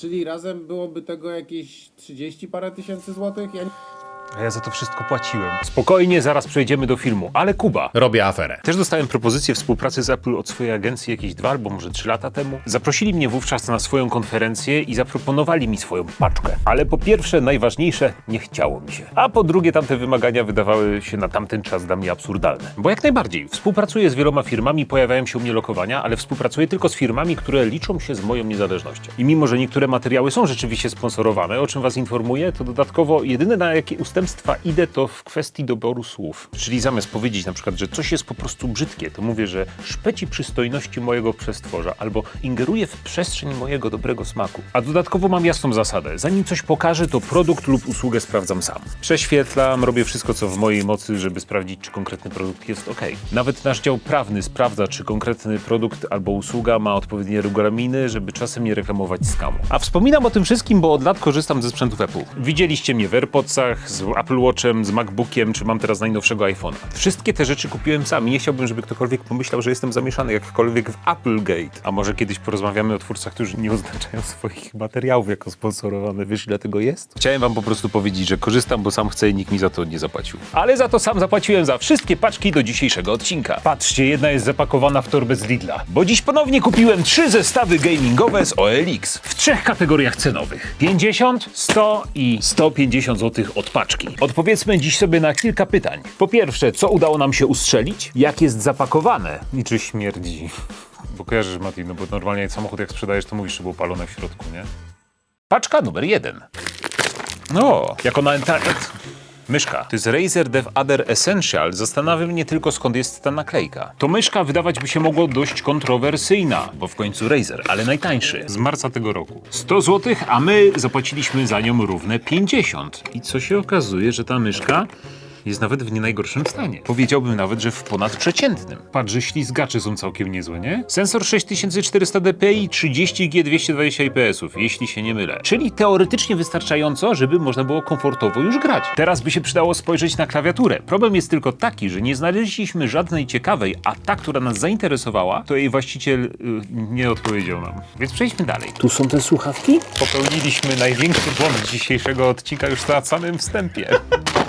Czyli razem byłoby tego jakieś 30 parę tysięcy złotych? Ja nie... A ja za to wszystko płaciłem. Spokojnie, zaraz przejdziemy do filmu. Ale Kuba. Robię aferę. Też dostałem propozycję współpracy z Apple od swojej agencji jakieś dwa albo może trzy lata temu. Zaprosili mnie wówczas na swoją konferencję i zaproponowali mi swoją paczkę. Ale po pierwsze, najważniejsze, nie chciało mi się. A po drugie, tamte wymagania wydawały się na tamten czas dla mnie absurdalne. Bo jak najbardziej, współpracuję z wieloma firmami, pojawiają się u mnie lokowania, ale współpracuję tylko z firmami, które liczą się z moją niezależnością. I mimo, że niektóre materiały są rzeczywiście sponsorowane, o czym was informuję, to dodatkowo jedyne na jakie idę to w kwestii doboru słów. Czyli zamiast powiedzieć na przykład, że coś jest po prostu brzydkie, to mówię, że szpeci przystojności mojego przestworza albo ingeruje w przestrzeń mojego dobrego smaku. A dodatkowo mam jasną zasadę. Zanim coś pokażę, to produkt lub usługę sprawdzam sam. Prześwietlam, robię wszystko, co w mojej mocy, żeby sprawdzić, czy konkretny produkt jest ok. Nawet nasz dział prawny sprawdza, czy konkretny produkt albo usługa ma odpowiednie regulaminy, żeby czasem nie reklamować skamu. A wspominam o tym wszystkim, bo od lat korzystam ze sprzętów Apple. Widzieliście mnie w AirPodsach, z Apple Watchem, z MacBookiem, czy mam teraz najnowszego iPhone'a. Wszystkie te rzeczy kupiłem sam nie chciałbym, żeby ktokolwiek pomyślał, że jestem zamieszany jakkolwiek w Applegate. A może kiedyś porozmawiamy o twórcach, którzy nie oznaczają swoich materiałów jako sponsorowane. Wiesz, ile tego jest? Chciałem wam po prostu powiedzieć, że korzystam, bo sam chcę i nikt mi za to nie zapłacił. Ale za to sam zapłaciłem za wszystkie paczki do dzisiejszego odcinka. Patrzcie, jedna jest zapakowana w torbę z Lidla. Bo dziś ponownie kupiłem trzy zestawy gamingowe z OLX w trzech kategoriach cenowych. 50, 100 i 150 zł od paczki. Odpowiedzmy dziś sobie na kilka pytań. Po pierwsze, co udało nam się ustrzelić? Jak jest zapakowane? I czy śmierdzi? Bo kojarzysz, Mati, no bo normalnie samochód jak sprzedajesz, to mówisz, że było palone w środku, nie? Paczka numer jeden. No, jako na internet. Myszka. To jest Razer Dev Adder Essential. Zastanawiam mnie tylko skąd jest ta naklejka. To myszka wydawać by się mogło dość kontrowersyjna, bo w końcu Razer, ale najtańszy. Z marca tego roku. 100 zł, a my zapłaciliśmy za nią równe 50. I co się okazuje, że ta myszka jest nawet w nie najgorszym stanie. Powiedziałbym nawet, że w ponadprzeciętnym. Patrz, że ślizgacze są całkiem niezłe, nie? Sensor 6400 dpi, 30G 220 IPS, jeśli się nie mylę. Czyli teoretycznie wystarczająco, żeby można było komfortowo już grać. Teraz by się przydało spojrzeć na klawiaturę. Problem jest tylko taki, że nie znaleźliśmy żadnej ciekawej, a ta, która nas zainteresowała, to jej właściciel y, nie odpowiedział nam. Więc przejdźmy dalej. Tu są te słuchawki? Popełniliśmy największy błąd dzisiejszego odcinka już na samym wstępie.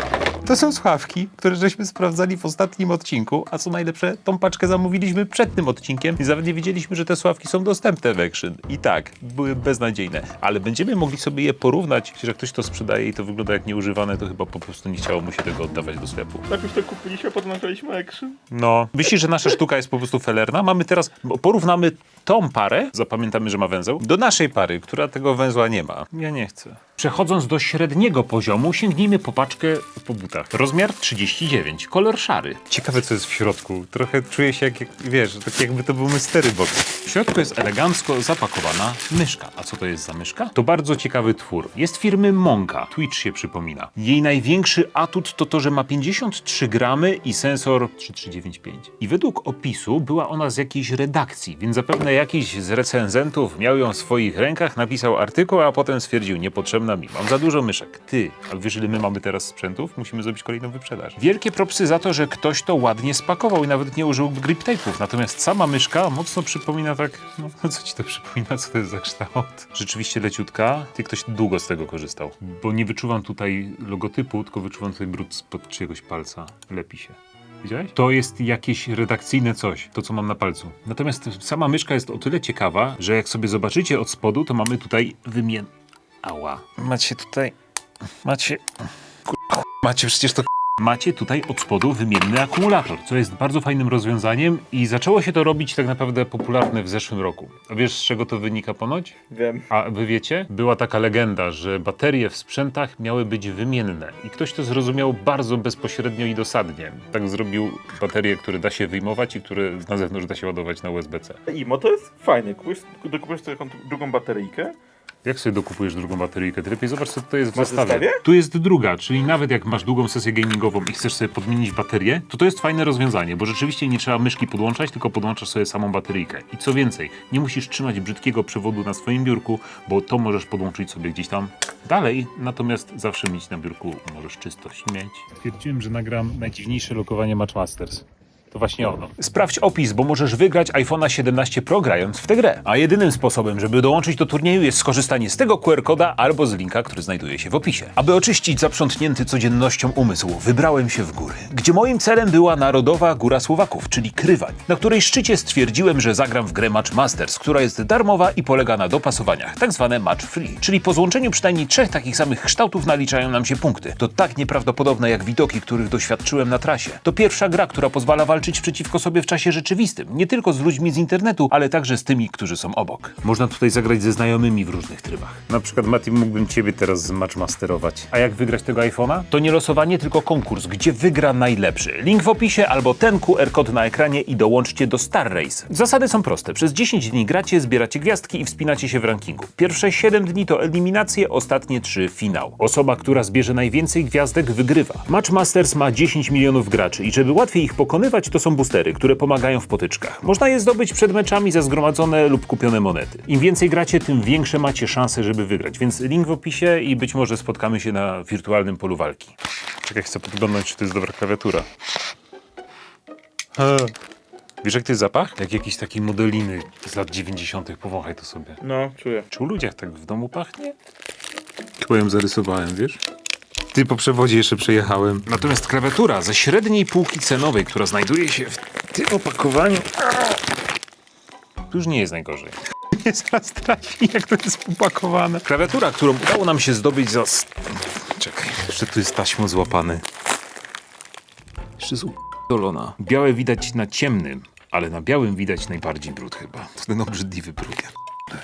To są słuchawki, które żeśmy sprawdzali w ostatnim odcinku, a co najlepsze, tą paczkę zamówiliśmy przed tym odcinkiem i nawet nie wiedzieliśmy, że te słuchawki są dostępne w Action. I tak, były beznadziejne, ale będziemy mogli sobie je porównać, że jak ktoś to sprzedaje i to wygląda jak nieużywane, to chyba po prostu nie chciało mu się tego oddawać do sklepu. Najpierw to kupiliśmy, a potem nagraliśmy action. No, myślisz, że nasza sztuka jest po prostu felerna? Mamy teraz, bo porównamy tą parę, zapamiętamy, że ma węzeł, do naszej pary, która tego węzła nie ma. Ja nie chcę. Przechodząc do średniego poziomu, sięgnijmy po paczkę po butach. Rozmiar 39, kolor szary. Ciekawe, co jest w środku. Trochę czuję się jak, jak wiesz, tak jakby to był mystery box. W środku jest elegancko zapakowana myszka. A co to jest za myszka? To bardzo ciekawy twór. Jest firmy Monka. Twitch się przypomina. Jej największy atut to to, że ma 53 gramy i sensor 3395. I według opisu była ona z jakiejś redakcji, więc zapewne jakiś z recenzentów miał ją w swoich rękach, napisał artykuł, a potem stwierdził, niepotrzebna mi, mam za dużo myszek. Ty, a wiesz ile my mamy teraz sprzętów? Musimy zrobić kolejną wyprzedaż. Wielkie propsy za to, że ktoś to ładnie spakował i nawet nie użył grip tape'ów, natomiast sama myszka mocno przypomina tak, no co ci to przypomina, co to jest za kształt? Rzeczywiście leciutka, ty ktoś długo z tego korzystał, bo nie wyczuwam tutaj logotypu, tylko wyczuwam tutaj brud spod czyjegoś palca. Lepi się. Widziałeś? To jest jakieś redakcyjne coś, to co mam na palcu. Natomiast sama myszka jest o tyle ciekawa, że jak sobie zobaczycie od spodu, to mamy tutaj wymian... Ała. Macie tutaj... Macie... Kur- Macie przecież to... Macie tutaj od spodu wymienny akumulator, co jest bardzo fajnym rozwiązaniem i zaczęło się to robić tak naprawdę popularne w zeszłym roku. A wiesz z czego to wynika ponoć? Wiem. A wy wiecie? Była taka legenda, że baterie w sprzętach miały być wymienne i ktoś to zrozumiał bardzo bezpośrednio i dosadnie. Tak zrobił baterie, które da się wyjmować i które na zewnątrz da się ładować na USB-C. Imo to jest fajnie. Kupujesz, dokupujesz sobie taką drugą bateryjkę. Jak sobie dokupujesz drugą bateryjkę? Ty lepiej zobacz, co tutaj jest w zestawie. zestawie? Tu jest druga, czyli nawet jak masz długą sesję gamingową i chcesz sobie podmienić baterię, to to jest fajne rozwiązanie, bo rzeczywiście nie trzeba myszki podłączać, tylko podłączasz sobie samą bateryjkę. I co więcej, nie musisz trzymać brzydkiego przewodu na swoim biurku, bo to możesz podłączyć sobie gdzieś tam dalej, natomiast zawsze mieć na biurku możesz czystość mieć. Stwierdziłem, że nagram najdziwniejsze lokowanie Matchmasters. To właśnie ono. Sprawdź opis, bo możesz wygrać iPhone'a 17 Pro grając w tę grę. A jedynym sposobem, żeby dołączyć do turnieju jest skorzystanie z tego QR-koda albo z linka, który znajduje się w opisie. Aby oczyścić zaprzątnięty codziennością umysł, wybrałem się w góry, gdzie moim celem była Narodowa Góra Słowaków, czyli Krywań, na której szczycie stwierdziłem, że zagram w grę Match Masters, która jest darmowa i polega na dopasowaniach, tak zwane match free. Czyli po złączeniu przynajmniej trzech takich samych kształtów naliczają nam się punkty. To tak nieprawdopodobne jak widoki, których doświadczyłem na trasie. To pierwsza gra, która pozwala walczyć przeciwko sobie w czasie rzeczywistym. Nie tylko z ludźmi z internetu, ale także z tymi, którzy są obok. Można tutaj zagrać ze znajomymi w różnych trybach. Na przykład, Mati, mógłbym ciebie teraz zmatchmasterować. A jak wygrać tego iPhone'a? To nie losowanie, tylko konkurs, gdzie wygra najlepszy. Link w opisie albo ten QR-kod na ekranie i dołączcie do Star Race. Zasady są proste. Przez 10 dni gracie, zbieracie gwiazdki i wspinacie się w rankingu. Pierwsze 7 dni to eliminacje, ostatnie 3 finał. Osoba, która zbierze najwięcej gwiazdek, wygrywa. Match Masters ma 10 milionów graczy i żeby łatwiej ich pokonywać, to są boostery, które pomagają w potyczkach. Można je zdobyć przed meczami za zgromadzone lub kupione monety. Im więcej gracie, tym większe macie szanse, żeby wygrać. Więc link w opisie i być może spotkamy się na wirtualnym polu walki. Czekaj, chcę podglądać, czy to jest dobra klawiatura. He. Wiesz, jak to jest zapach? Jak jakiś taki modeliny z lat 90. Powąchaj to sobie. No, czuję. Czy u ludziach tak w domu pachnie? Chyba ją zarysowałem, wiesz? Ty po przewodzie jeszcze przejechałem. Natomiast klawiatura ze średniej półki cenowej, która znajduje się w tym opakowaniu, to już nie jest najgorzej. Nie zaraz trafi, jak to jest upakowane. Klawiatura, którą udało nam się zdobyć za... s- Czekaj, jeszcze tu jest taśmą złapany. Jeszcze jest udolona. Białe widać na ciemnym, ale na białym widać najbardziej brud chyba. To ten obrzydliwy brud.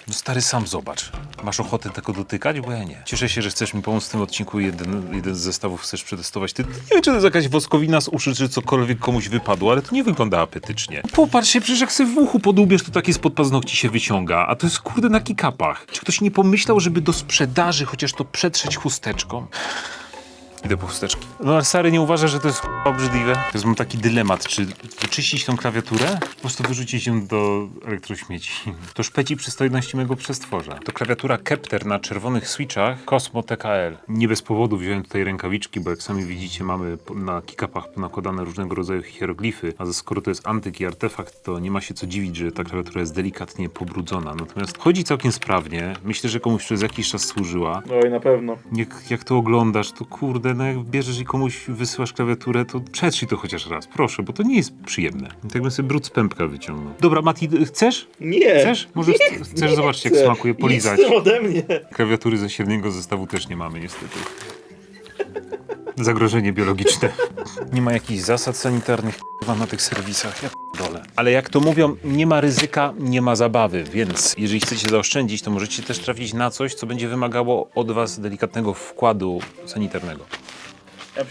No stary, sam zobacz. Masz ochotę tego dotykać? Bo ja nie. Cieszę się, że chcesz mi pomóc w tym odcinku. Jeden, jeden z zestawów chcesz przetestować. Ty, nie wiem, czy to jest jakaś woskowina z uszy, czy cokolwiek komuś wypadło, ale to nie wygląda apetycznie. Popatrz się, przecież jak sobie w uchu podłubiesz, to takie spod paznokci się wyciąga. A to jest kurde na kikapach. Czy ktoś nie pomyślał, żeby do sprzedaży chociaż to przetrzeć chusteczką? Idę po chusteczki. No ale stary, nie uważa, że to jest k***a obrzydliwe? To jest mam taki dylemat, czy wyczyścić tą klawiaturę, czy po prostu wyrzucić ją do elektrośmieci. To szpeci przystojności mego przestworza. To klawiatura Kepter na czerwonych switchach Cosmo TKL. Nie bez powodu wziąłem tutaj rękawiczki, bo jak sami widzicie mamy na kickupach nakładane różnego rodzaju hieroglify, a skoro to jest antyk i artefakt, to nie ma się co dziwić, że ta klawiatura jest delikatnie pobrudzona. Natomiast chodzi całkiem sprawnie. Myślę, że komuś przez jakiś czas służyła. Oj, na pewno. Jak, jak to oglądasz, to kurde, no jak bierzesz i komuś wysyłasz klawiaturę, to przetrzyj to chociaż raz, proszę, bo to nie jest przyjemne. Tak bym sobie brud z pępka wyciągnął. Dobra, Mati, d- chcesz? Nie! Chcesz? Może nie, ch- chcesz zobaczyć, jak chcę. smakuje, polizać? Nie ode mnie! Klawiatury ze średniego zestawu też nie mamy, niestety. Zagrożenie biologiczne. Nie ma jakichś zasad sanitarnych k***wa, na tych serwisach, ja dole. Ale jak to mówią, nie ma ryzyka, nie ma zabawy, więc jeżeli chcecie zaoszczędzić, to możecie też trafić na coś, co będzie wymagało od was delikatnego wkładu sanitarnego. Ja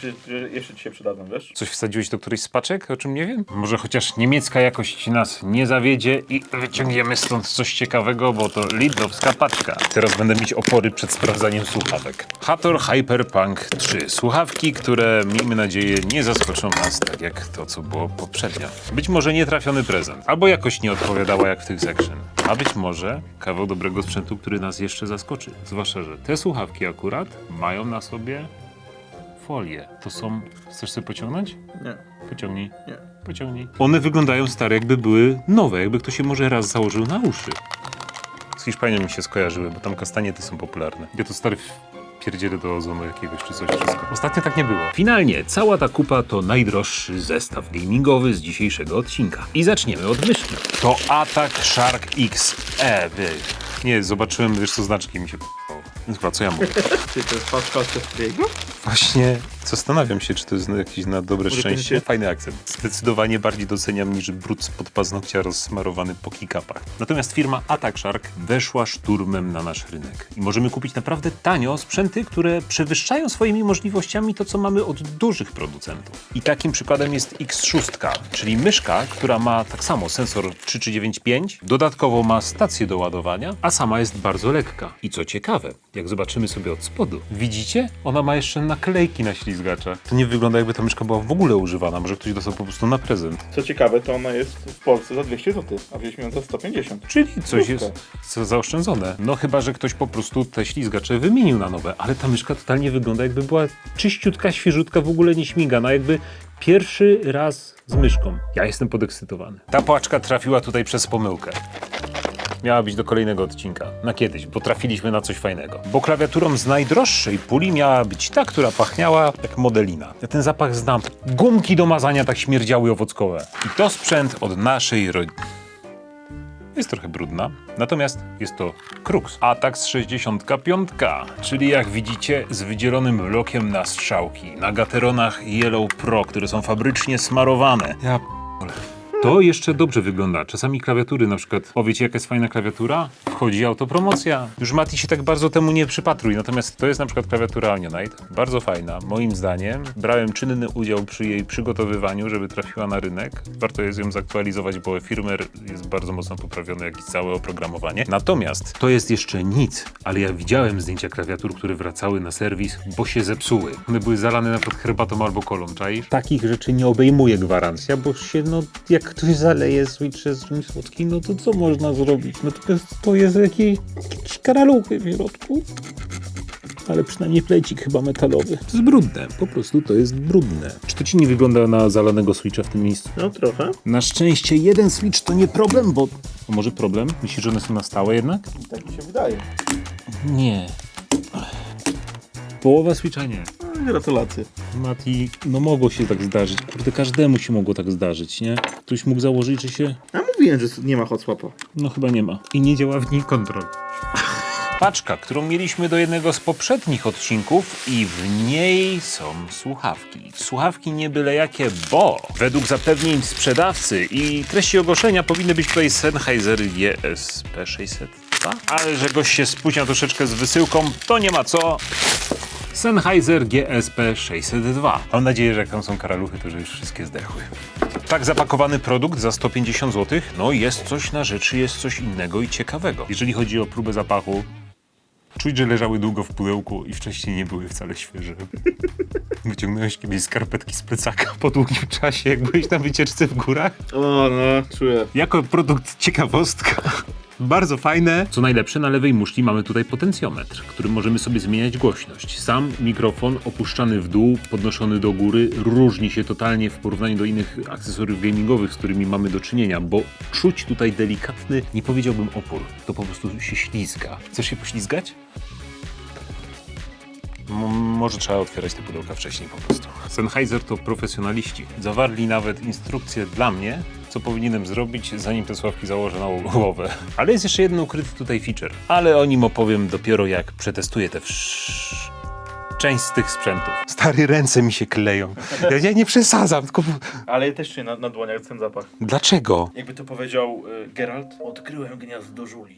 jeszcze ci się przydadzą, wiesz? Coś wsadziłeś do którejś z paczek, o czym nie wiem? Może chociaż niemiecka jakość nas nie zawiedzie i wyciągniemy stąd coś ciekawego, bo to Lidlowska paczka. Teraz będę mieć opory przed sprawdzaniem słuchawek. Hator Hyperpunk 3. Słuchawki, które miejmy nadzieję nie zaskoczą nas tak jak to, co było poprzednio. Być może nietrafiony prezent, albo jakoś nie odpowiadała jak w tych section. A być może kawał dobrego sprzętu, który nas jeszcze zaskoczy. Zwłaszcza, że te słuchawki akurat mają na sobie folię. To są... Chcesz sobie pociągnąć? Nie. Pociągnij. Nie. Pociągnij. One wyglądają stare, jakby były nowe, jakby ktoś je może raz założył na uszy. Z Hiszpanią mi się skojarzyły, bo tam kastaniety są popularne. Ja to stary pierdzielę do ozonu jakiegoś czy coś wszystko. Ostatnio tak nie było. Finalnie, cała ta kupa to najdroższy zestaw gamingowy z dzisiejszego odcinka. I zaczniemy od myszki. To Attack Shark X E. Wy. Nie, zobaczyłem, wiesz co, znaczki mi się chyba, co ja mówię? Czy to jest paczka od? Właśnie zastanawiam się, czy to jest na jakieś na dobre Może szczęście. będzie- Fajny akcent. Zdecydowanie bardziej doceniam niż brud spod paznokcia rozsmarowany po kickupach. Natomiast firma Attack Shark weszła szturmem na nasz rynek. I możemy kupić naprawdę tanio sprzęty, które przewyższają swoimi możliwościami to, co mamy od dużych producentów. I takim przykładem jest X6, czyli myszka, która ma tak samo sensor 3395, dodatkowo ma stację do ładowania, a sama jest bardzo lekka. I co ciekawe, jak zobaczymy sobie od spodu, widzicie? Ona ma jeszcze naklejki na ślizgacza. To nie wygląda jakby ta myszka była w ogóle używana, może ktoś dostał po prostu na prezent. Co ciekawe, to ona jest w Polsce za 200 zł, a wzięliśmy ją za 150. Czyli coś jest za- zaoszczędzone. No chyba, że ktoś po prostu te ślizgacze wymienił na nowe, ale ta myszka totalnie wygląda jakby była czyściutka, świeżutka, w ogóle nie śmigana, jakby pierwszy raz z myszką. Ja jestem podekscytowany. Ta paczka trafiła tutaj przez pomyłkę. Miała być do kolejnego odcinka. Na kiedyś, bo trafiliśmy na coś fajnego. Bo klawiaturą z najdroższej puli miała być ta, która pachniała jak modelina. Ja ten zapach znam. Gumki do mazania tak śmierdziały owockowe. I to sprzęt od naszej rodziny. Jest trochę brudna, natomiast jest to Crux Atax 65, czyli jak widzicie z wydzielonym lokiem na strzałki, na gateronach Yellow Pro, które są fabrycznie smarowane. Ja. To jeszcze dobrze wygląda. Czasami klawiatury na przykład, o wiecie jaka jest fajna klawiatura? Wchodzi autopromocja. Już Mati się tak bardzo temu nie przypatruj, natomiast to jest na przykład klawiatura Alionite. Bardzo fajna, moim zdaniem. Brałem czynny udział przy jej przygotowywaniu, żeby trafiła na rynek. Warto jest ją zaktualizować, bo firmware jest bardzo mocno poprawiony, jak i całe oprogramowanie. Natomiast to jest jeszcze nic, ale ja widziałem zdjęcia klawiatur, które wracały na serwis, bo się zepsuły. One były zalane na przykład herbatą albo kolą, czaisz? Takich rzeczy nie obejmuje gwarancja, bo się, no, jak ktoś zaleje switche z czymś słodkim, no to co można zrobić? No to jest, to jest jakieś, jakieś karaluchy w środku. Ale przynajmniej plecik chyba metalowy. To jest brudne, po prostu to jest brudne. Czy to ci nie wygląda na zalanego switcha w tym miejscu? No trochę. Na szczęście jeden switch to nie problem, bo... A może problem? Myślisz, że one są na stałe jednak? Tak mi się wydaje. Nie. Połowa switcha nie. Gratulacje. Mati, no mogło się tak zdarzyć. Kurde, każdemu się mogło tak zdarzyć, nie? Ktoś mógł założyć, że się... A mówiłem, że nie ma hot swapa. No chyba nie ma. I nie działa w niej kontrol. Paczka, którą mieliśmy do jednego z poprzednich odcinków i w niej są słuchawki. Słuchawki nie byle jakie, bo według zapewnień sprzedawcy i treści ogłoszenia powinny być tutaj Sennheiser GSP 602, ale że gość się spóźniał troszeczkę z wysyłką, to nie ma co. Sennheiser GSP 602. Mam nadzieję, że jak tam są karaluchy, to że już wszystkie zdechły. Tak zapakowany produkt za 150 zł, no jest coś na rzeczy, jest coś innego i ciekawego. Jeżeli chodzi o próbę zapachu, czuć, że leżały długo w pudełku i wcześniej nie były wcale świeże. Wyciągnąłeś kiedyś skarpetki z plecaka po długim czasie, jak byłeś na wycieczce w górach? O, no, czuję. Jako produkt ciekawostka. Bardzo fajne. Co najlepsze, na lewej muszli mamy tutaj potencjometr, którym możemy sobie zmieniać głośność. Sam mikrofon opuszczany w dół, podnoszony do góry, różni się totalnie w porównaniu do innych akcesoriów gamingowych, z którymi mamy do czynienia, bo czuć tutaj delikatny, nie powiedziałbym opór, to po prostu się ślizga. Chcesz się poślizgać? Może trzeba otwierać te pudełka wcześniej po prostu. Sennheiser to profesjonaliści. Zawarli nawet instrukcję dla mnie, co powinienem zrobić, zanim te sławki założę na głowę. Ale jest jeszcze jeden ukryty tutaj feature. Ale o nim opowiem dopiero jak przetestuję te wsz... część z tych sprzętów. Stary, ręce mi się kleją. Ja, ja nie przesadzam, tylko... Ale też czuję na, na dłoniach ten zapach. Dlaczego? Jakby to powiedział y, Geralt, odkryłem gniazdo żuli.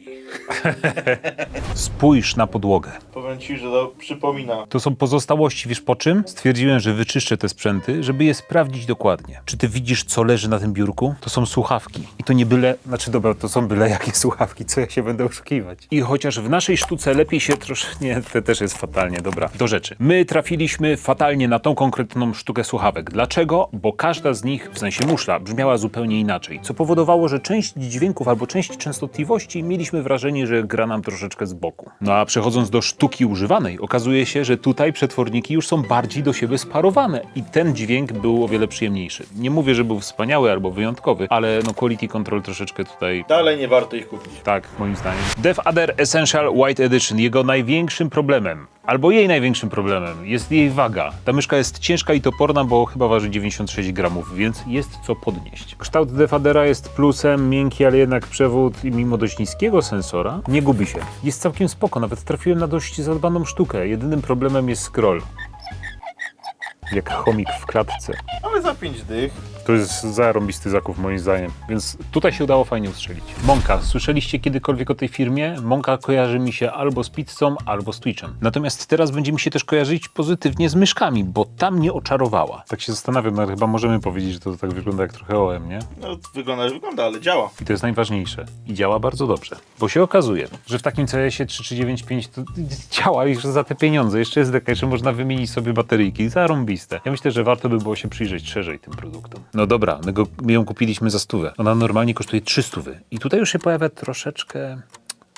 Spójrz na podłogę. Powiem ci, że to przypomina. To są pozostałości, wiesz po czym? Stwierdziłem, że wyczyszczę te sprzęty, żeby je sprawdzić dokładnie. Czy ty widzisz, co leży na tym biurku? To są słuchawki. I to nie byle, znaczy dobra, to są byle jakie słuchawki, co ja się będę oszukiwać. I chociaż w naszej sztuce lepiej się troszkę, nie, to też jest fatalnie, dobra, do rzeczy. My trafiliśmy fatalnie na tą konkretną sztukę słuchawek. Dlaczego? Bo każda z nich, w sensie muszla, brzmiała zupełnie inaczej, co powodowało, że część dźwięków albo część częstotliwości mieliśmy wrażenie, że gra nam troszeczkę z boku. No a przechodząc do sztuki używanej, okazuje się, że tutaj przetworniki już są bardziej do siebie sparowane i ten dźwięk był o wiele przyjemniejszy. Nie mówię, że był wspaniały albo wyjątkowy, ale no quality control troszeczkę tutaj Dalej nie warto ich kupić. tak, moim zdaniem. Dev Adder Essential White Edition. Jego największym problemem, albo jej największym problemem, jest jej waga. Ta myszka jest ciężka i toporna, bo chyba waży 96 gramów, więc jest co podnieść. Kształt Dev Addera jest plusem, miękki, ale jednak przewód mimo dość niskiego sensora nie gubi się. Jest całkiem spoko, nawet trafiłem na dość zadbaną sztukę. Jedynym problemem jest scroll. Jak chomik w klatce. Ale za 5 dych. To jest zarąbisty zakup moim zdaniem, więc tutaj się udało fajnie ustrzelić. Monka, słyszeliście kiedykolwiek o tej firmie? Monka kojarzy mi się albo z pizzą, albo z Twitchem. Natomiast teraz będzie mi się też kojarzyć pozytywnie z myszkami, bo tam nie oczarowała. Tak się zastanawiam, no, ale chyba możemy powiedzieć, że to tak wygląda jak trochę OM, nie? No, wygląda, jak wygląda, ale działa. I to jest najważniejsze. I działa bardzo dobrze. Bo się okazuje, że w takim CS-ie 3395 to działa już za te pieniądze. Jeszcze jest deka, jeszcze można wymienić sobie bateryjki. Zarąbiste. Ja myślę, że warto by było się przyjrzeć szerzej tym produktom. No dobra, my, go, my ją kupiliśmy za stówę. Ona normalnie kosztuje 300. I tutaj już się pojawia troszeczkę...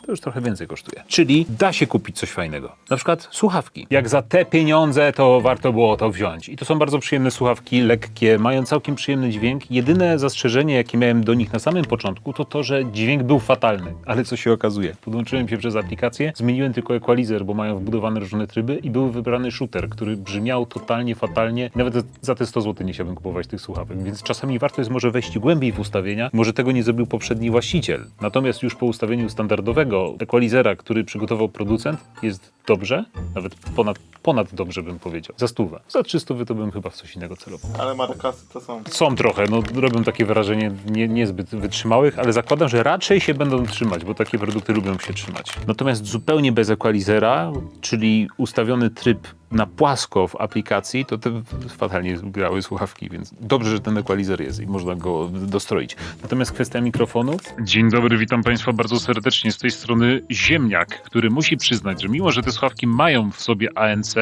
To już trochę więcej kosztuje. Czyli da się kupić coś fajnego. Na przykład słuchawki. Jak za te pieniądze, to warto było to wziąć. I to są bardzo przyjemne słuchawki, lekkie, mają całkiem przyjemny dźwięk. Jedyne zastrzeżenie, jakie miałem do nich na samym początku, to to, że dźwięk był fatalny. Ale co się okazuje? Podłączyłem się przez aplikację, zmieniłem tylko equalizer, bo mają wbudowane różne tryby i był wybrany shooter, który brzmiał totalnie fatalnie. Nawet za te 100 zł nie chciałbym kupować tych słuchawek, więc czasami warto jest może wejść głębiej w ustawienia. Może tego nie zrobił poprzedni właściciel. Natomiast już po ustawieniu standardowego equalizera, który przygotował producent, jest dobrze, nawet ponad, ponad dobrze bym powiedział. Za stówę. Za 300 to bym chyba w coś innego celował. Ale markasy to są... Są trochę, no robią takie wrażenie nie, niezbyt wytrzymałych, ale zakładam, że raczej się będą trzymać, bo takie produkty lubią się trzymać. Natomiast zupełnie bez equalizera, czyli ustawiony tryb na płasko w aplikacji, to te fatalnie grały słuchawki, więc dobrze, że ten equalizer jest i można go dostroić. Natomiast kwestia mikrofonu. Dzień dobry, witam Państwa bardzo serdecznie. Z tej strony Ziemniak, który musi przyznać, że mimo, że te słuchawki mają w sobie ANC,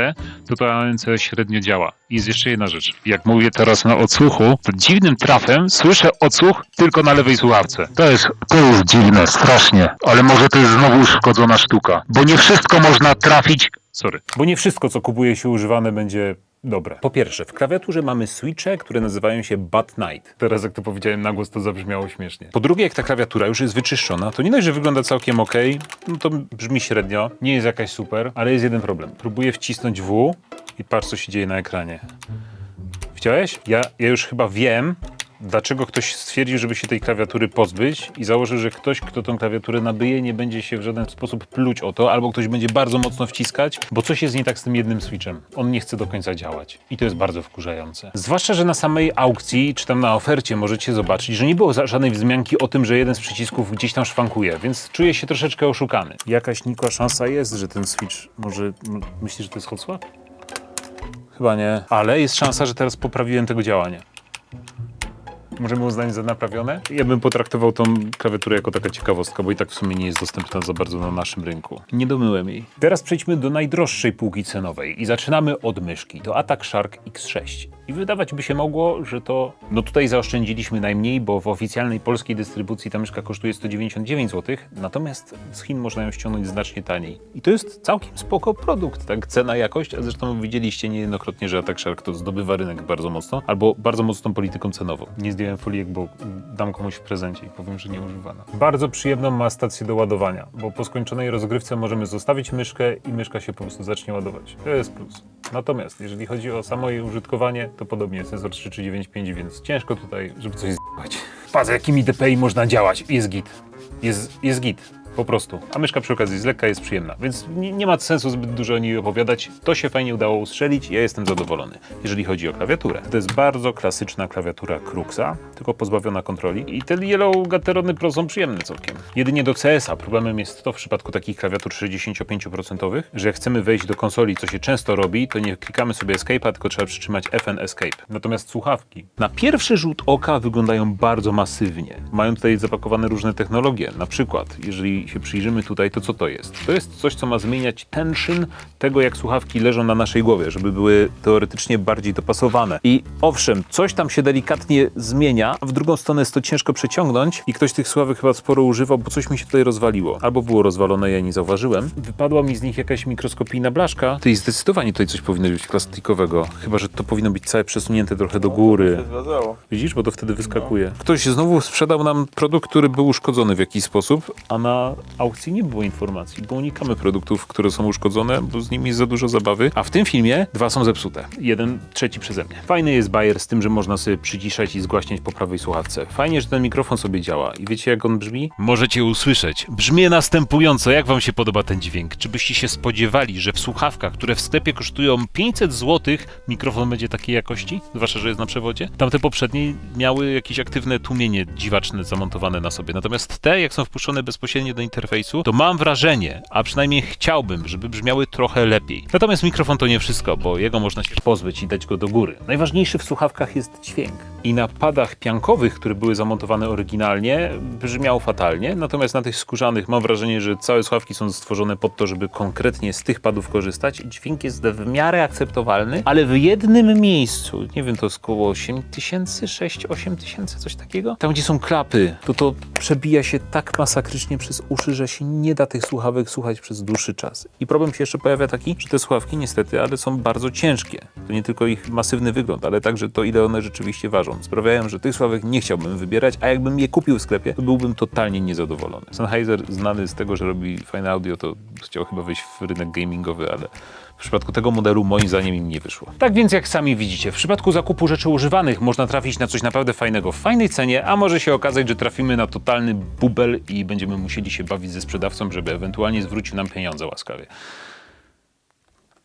to to ANC średnio działa. I jest jeszcze jedna rzecz. Jak mówię teraz na odsłuchu, to dziwnym trafem słyszę odsłuch tylko na lewej słuchawce. To jest, to jest dziwne, strasznie. Ale może to jest znowu uszkodzona sztuka. Bo nie wszystko można trafić Sorry. Bo nie wszystko, co kupuje się używane, będzie dobre. Po pierwsze, w klawiaturze mamy switche, które nazywają się Bad Night. Teraz, jak to powiedziałem na głos, to zabrzmiało śmiesznie. Po drugie, jak ta klawiatura już jest wyczyszczona, to nie dość, że wygląda całkiem ok, no to brzmi średnio, nie jest jakaś super, ale jest jeden problem. Próbuję wcisnąć W i patrz, co się dzieje na ekranie. Widziałeś? Ja, ja już chyba wiem, dlaczego ktoś stwierdził, żeby się tej klawiatury pozbyć i założył, że ktoś, kto tą klawiaturę nabyje, nie będzie się w żaden sposób pluć o to, albo ktoś będzie bardzo mocno wciskać, bo coś jest nie tak z tym jednym switchem. On nie chce do końca działać. I to jest bardzo wkurzające. Zwłaszcza, że na samej aukcji, czy tam na ofercie możecie zobaczyć, że nie było żadnej wzmianki o tym, że jeden z przycisków gdzieś tam szwankuje, więc czuję się troszeczkę oszukany. Jakaś nikła szansa jest, że ten switch może... Myślisz, że to jest hot swap? Chyba nie. Ale jest szansa, że teraz poprawiłem tego działania. Możemy uznać za naprawione? Ja bym potraktował tą klawiaturę jako taka ciekawostka, bo i tak w sumie nie jest dostępna za bardzo na naszym rynku. Nie domyłem jej. Teraz przejdźmy do najdroższej półki cenowej i zaczynamy od myszki. To Attack Shark X6. I wydawać by się mogło, że to... No tutaj zaoszczędziliśmy najmniej, bo w oficjalnej polskiej dystrybucji ta myszka kosztuje 199 zł, natomiast z Chin można ją ściągnąć znacznie taniej. I to jest całkiem spoko produkt, tak? Cena, jakość, a zresztą widzieliście niejednokrotnie, że Attack Shark to zdobywa rynek bardzo mocno, albo bardzo mocną polityką cenową. Nie zdjąłem foliek, bo dam komuś w prezencie i powiem, że nie używana. Bardzo przyjemną ma stację do ładowania, bo po skończonej rozgrywce możemy zostawić myszkę i myszka się po prostu zacznie ładować. To jest plus. Natomiast jeżeli chodzi o samo jej użytkowanie, to podobnie sensor 3395, więc ciężko tutaj, żeby coś z***ać. Patrz, jakimi DPI można działać. Jest git. Jest, jest git. Po prostu. A myszka przy okazji jest lekka, jest przyjemna, więc nie, nie ma sensu zbyt dużo o niej opowiadać. To się fajnie udało ustrzelić, ja jestem zadowolony. Jeżeli chodzi o klawiaturę, to jest bardzo klasyczna klawiatura Cruxa, tylko pozbawiona kontroli. I te Yellow Gaterony Pro są przyjemne całkiem. Jedynie do CS-a problemem jest to w przypadku takich klawiatur 65%, że jak chcemy wejść do konsoli, co się często robi, to nie klikamy sobie Escape'a, tylko trzeba przytrzymać FN Escape. Natomiast słuchawki na pierwszy rzut oka wyglądają bardzo masywnie. Mają tutaj zapakowane różne technologie. Na przykład, jeżeli się przyjrzymy tutaj, to co to jest? To jest coś, co ma zmieniać tension tego, jak słuchawki leżą na naszej głowie, żeby były teoretycznie bardziej dopasowane. I owszem, coś tam się delikatnie zmienia, a w drugą stronę jest to ciężko przeciągnąć i ktoś tych słuchawek chyba sporo używał, bo coś mi się tutaj rozwaliło. Albo było rozwalone, ja nie zauważyłem. Wypadła mi z nich jakaś mikroskopijna blaszka. I zdecydowanie tutaj coś powinno być plastikowego. Chyba, że to powinno być całe przesunięte trochę do góry. się zgadzało. Widzisz, bo to wtedy wyskakuje. Ktoś znowu sprzedał nam produkt, który był uszkodzony w jakiś sposób, a na aukcji nie było informacji, bo unikamy produktów, które są uszkodzone, bo z nimi jest za dużo zabawy. A w tym filmie dwa są zepsute. Jeden, trzeci przeze mnie. Fajny jest bajer z tym, że można sobie przyciszać i zgłaśniać po prawej słuchawce. Fajnie, że ten mikrofon sobie działa. I wiecie jak on brzmi? Możecie usłyszeć. Brzmi następująco. Jak wam się podoba ten dźwięk? Czy byście się spodziewali, że w słuchawkach, które w sklepie kosztują 500 zł, mikrofon będzie takiej jakości? Zwłaszcza, że jest na przewodzie. Tamte poprzednie miały jakieś aktywne tłumienie dziwaczne zamontowane na sobie. Natomiast te, jak są wpuszczone bezpośrednio do interfejsu, to mam wrażenie, a przynajmniej chciałbym, żeby brzmiały trochę lepiej. Natomiast mikrofon to nie wszystko, bo jego można się pozbyć i dać go do góry. Najważniejszy w słuchawkach jest dźwięk. I na padach piankowych, które były zamontowane oryginalnie, brzmiał fatalnie, natomiast na tych skórzanych mam wrażenie, że całe słuchawki są stworzone pod to, żeby konkretnie z tych padów korzystać. Dźwięk jest w miarę akceptowalny, ale w jednym miejscu, nie wiem, to jest około 8 tysięcy, 6-8 tysięcy, coś takiego, tam gdzie są klapy, to to przebija się tak masakrycznie przez uszy, że się nie da tych słuchawek słuchać przez dłuższy czas. I problem się jeszcze pojawia taki, że te słuchawki niestety, ale są bardzo ciężkie. To nie tylko ich masywny wygląd, ale także to, ile one rzeczywiście ważą. Sprawiają, że tych słuchawek nie chciałbym wybierać, a jakbym je kupił w sklepie, to byłbym totalnie niezadowolony. Sennheiser, znany z tego, że robi fajne audio, to chciał chyba wejść w rynek gamingowy, ale w przypadku tego modelu moim zdaniem im nie wyszło. Tak więc jak sami widzicie, w przypadku zakupu rzeczy używanych można trafić na coś naprawdę fajnego w fajnej cenie, a może się okazać, że trafimy na totalny bubel i będziemy musieli się bawić ze sprzedawcą, żeby ewentualnie zwrócił nam pieniądze łaskawie.